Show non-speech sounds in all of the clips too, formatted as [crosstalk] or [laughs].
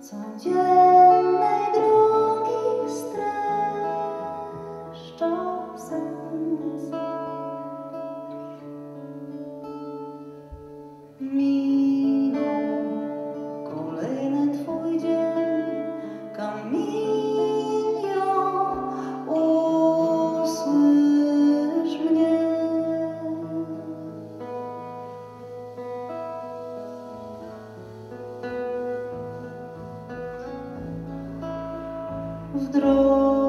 总觉得。W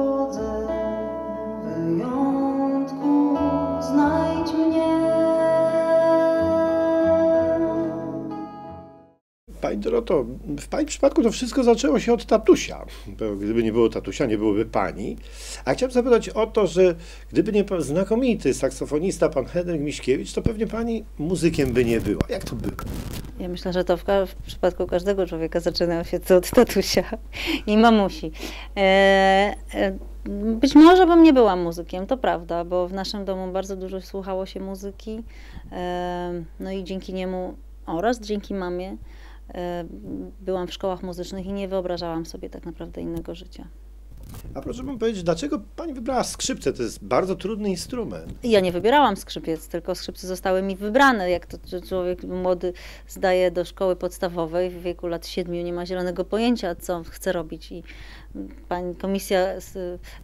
Pani Doroto, w Pani przypadku to wszystko zaczęło się od tatusia. Bo gdyby nie było tatusia, nie byłoby Pani. A chciałem zapytać o to, że gdyby nie pan znakomity saksofonista, pan Henryk Miśkiewicz, to pewnie Pani muzykiem by nie była. Jak to było? Ja myślę, że to w, w przypadku każdego człowieka zaczynało się to od tatusia i mamusi. E, e, być może bym nie była muzykiem, to prawda, bo w naszym domu bardzo dużo słuchało się muzyki. E, no i dzięki niemu oraz dzięki mamie byłam w szkołach muzycznych i nie wyobrażałam sobie tak naprawdę innego życia. A proszę mi powiedzieć, dlaczego Pani wybrała skrzypce? To jest bardzo trudny instrument. Ja nie wybierałam skrzypiec, tylko skrzypce zostały mi wybrane. Jak to człowiek młody zdaje do szkoły podstawowej w wieku lat siedmiu, nie ma zielonego pojęcia, co chce robić. I pani komisja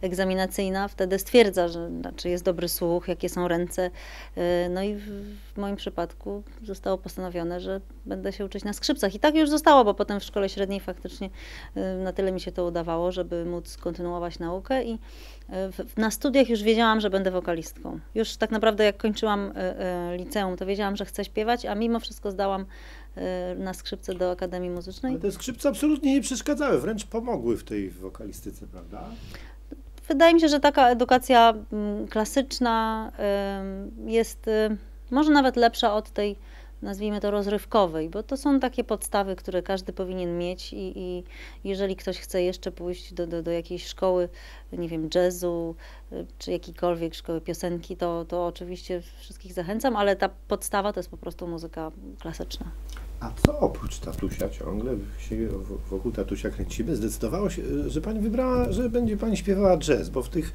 egzaminacyjna wtedy stwierdza, że czy jest dobry słuch, jakie są ręce. Y, No i w, moim przypadku zostało postanowione, że będę się uczyć na skrzypcach. I tak już zostało, bo potem w szkole średniej faktycznie y, na tyle mi się to udawało, żeby móc kontynuować naukę i na studiach już wiedziałam, że będę wokalistką. Już tak naprawdę jak kończyłam e, e, liceum, to wiedziałam, że chcę śpiewać, a mimo wszystko zdałam e, na skrzypce do Akademii Muzycznej. Ale te skrzypce absolutnie nie przeszkadzały, wręcz pomogły w tej wokalistyce, prawda? Wydaje mi się, że taka edukacja mm, klasyczna jest y, może nawet lepsza od tej, nazwijmy to, rozrywkowej, bo to są takie podstawy, które każdy powinien mieć i, i jeżeli ktoś chce jeszcze pójść do, do, do jakiejś szkoły, nie wiem, jazzu y, czy jakiejkolwiek szkoły piosenki, to, to oczywiście wszystkich zachęcam, ale ta podstawa to jest po prostu muzyka klasyczna. A co oprócz tatusia ciągle się wokół tatusia kręcimy? Zdecydowało się, że pani wybrała, że będzie pani śpiewała jazz, bo w tych,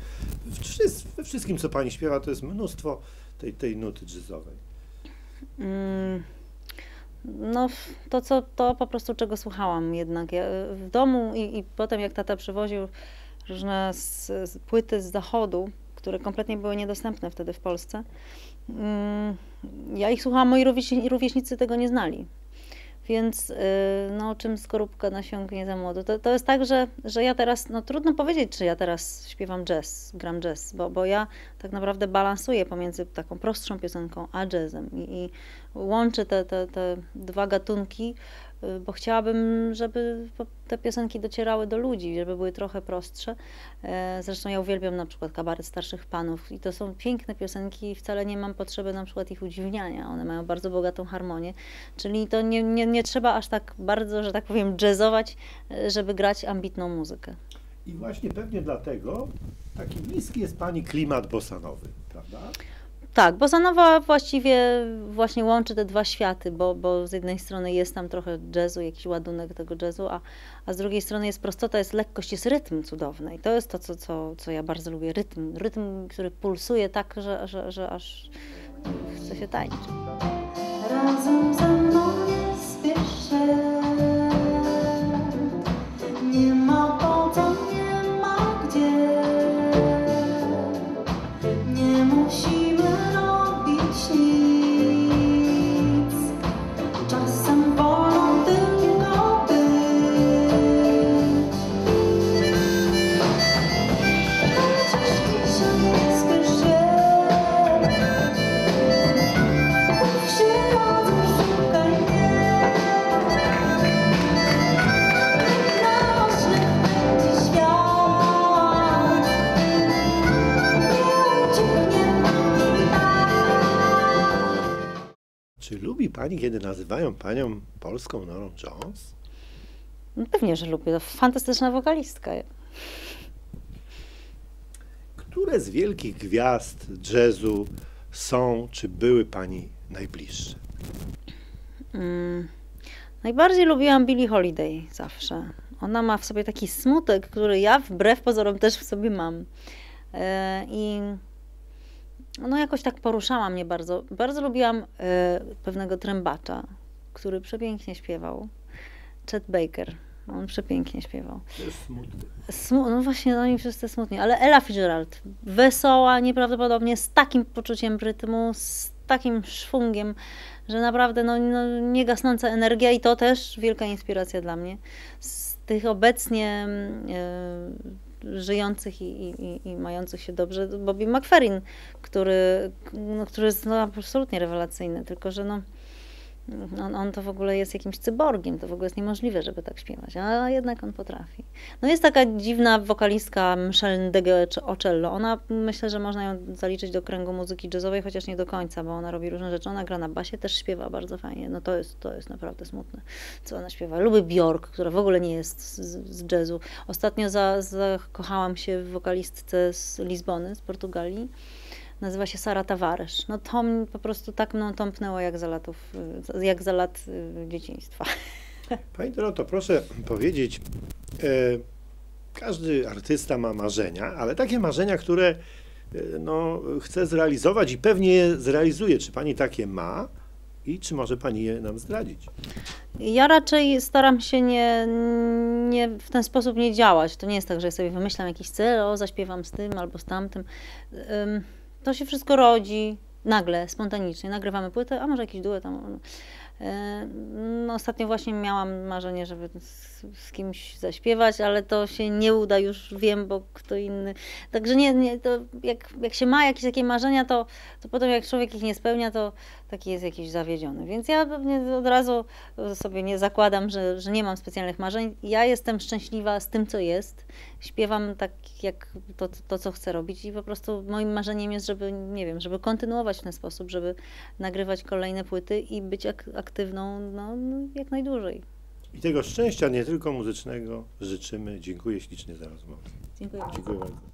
we wszystkim, co pani śpiewa, to jest mnóstwo tej, tej nuty jazzowej. Mm, No, to, co, to po prostu czego słuchałam jednak. Ja, w domu i, i potem jak tata przywoził różne z, z płyty z zachodu, które kompletnie były niedostępne wtedy w Polsce, mm, ja ich słuchałam, moi rówieśni- rówieśnicy tego nie znali. Więc y, no, czym skorupka nasiągnie za młodo. To, to jest tak, że, że ja teraz, no trudno powiedzieć, czy ja teraz śpiewam jazz, gram jazz, bo, bo ja tak naprawdę balansuję pomiędzy taką prostszą piosenką a jazzem i, i łączę te, te, te dwa gatunki, bo chciałabym, żeby te piosenki docierały do ludzi, żeby były trochę prostsze. E, Zresztą ja uwielbiam na przykład kabaret starszych panów i to są piękne piosenki i wcale nie mam potrzeby na przykład ich udziwniania. One mają bardzo bogatą harmonię, czyli to nie, nie, nie trzeba aż tak bardzo, że tak powiem, jazzować, e, żeby grać ambitną muzykę. I właśnie pewnie dlatego taki bliski jest pani klimat bosanowy, prawda? Tak, bo Zanowa właściwie właśnie łączy te dwa światy, bo, bo z jednej strony jest tam trochę jazzu, jakiś ładunek tego jazzu, a, a z drugiej strony jest prostota, jest lekkość, jest rytm cudowny. I to jest to, co, co, co ja bardzo lubię. Rytm, rytm, który pulsuje tak, że, że, że aż chce się tańczyć. Razem ze mną nie. Nie ma nie ma gdzie. Nie musimy Czy lubi pani, kiedy nazywają panią polską Norą Jones? No pewnie, że lubię. To fantastyczna wokalistka. Które z wielkich gwiazd jazzu są, czy były pani najbliższe? Mm. Najbardziej lubiłam Billie Holiday zawsze. Ona ma w sobie taki smutek, który ja wbrew pozorom też w sobie mam. E, I no jakoś tak poruszała mnie bardzo. Bardzo lubiłam e, pewnego trębacza, który przepięknie śpiewał. Chet Baker. On przepięknie śpiewał. To jest smutne. Smu- no właśnie, oni wszyscy smutni, ale Ella Fitzgerald, wesoła nieprawdopodobnie, z takim poczuciem rytmu, z takim szwungiem, że naprawdę no, no, niegasnąca energia i to też wielka inspiracja dla mnie. Z tych obecnie mm, e, żyjących i, i, i- mających się dobrze, Bobby McFerrin, który, no, który jest no, absolutnie rewelacyjny, tylko że no, on, on to w ogóle jest jakimś cyborgiem, to w ogóle jest niemożliwe, żeby tak śpiewać, a jednak on potrafi. No jest taka dziwna wokalistka Michelle Ndege Ocello. Ona myślę, że można ją zaliczyć do kręgu muzyki jazzowej, chociaż nie do końca, bo ona robi różne rzeczy. Ona gra na basie, też śpiewa bardzo fajnie. No to jest, to jest naprawdę smutne, co ona śpiewa. Lubię Bjork, która w ogóle nie jest z, z jazzu. Ostatnio za, zakochałam się w wokalistce z Lizbony, z Portugalii. Nazywa się Sara Tavares. No to po prostu tak mną tąpnęło jak za latów, y, jak za lat y, dzieciństwa. [laughs] Pani Doroto, proszę powiedzieć, e, każdy artysta ma marzenia, ale takie marzenia, które e, no, chce zrealizować i pewnie je zrealizuje. Czy pani takie ma i czy może pani je nam zdradzić? Ja raczej staram się nie, nie w ten sposób nie działać. To nie jest tak, że ja sobie wymyślam jakiś cel, o zaśpiewam z tym albo z tamtym. Ym, To się wszystko rodzi nagle, spontanicznie. Nagrywamy płytę, a może jakiś duet. Tam. No, ostatnio właśnie miałam marzenie, żeby z, z kimś zaśpiewać, ale to się nie uda, już wiem, bo kto inny. Także nie, nie to jak, jak się ma jakieś takie marzenia, to, to potem jak człowiek ich nie spełnia, to taki jest jakiś zawiedziony. Więc ja pewnie od razu sobie nie zakładam, że, że nie mam specjalnych marzeń. Ja jestem szczęśliwa z tym, co jest. Śpiewam tak, jak to, to, co chcę robić i po prostu moim marzeniem jest, żeby, nie wiem, żeby kontynuować w ten sposób, żeby nagrywać kolejne płyty i być ak- aktywną no, no, jak najdłużej. I tego szczęścia, nie tylko muzycznego, życzymy. Dziękuję ślicznie za rozmowę. Dziękuję. Dziękuję bardzo.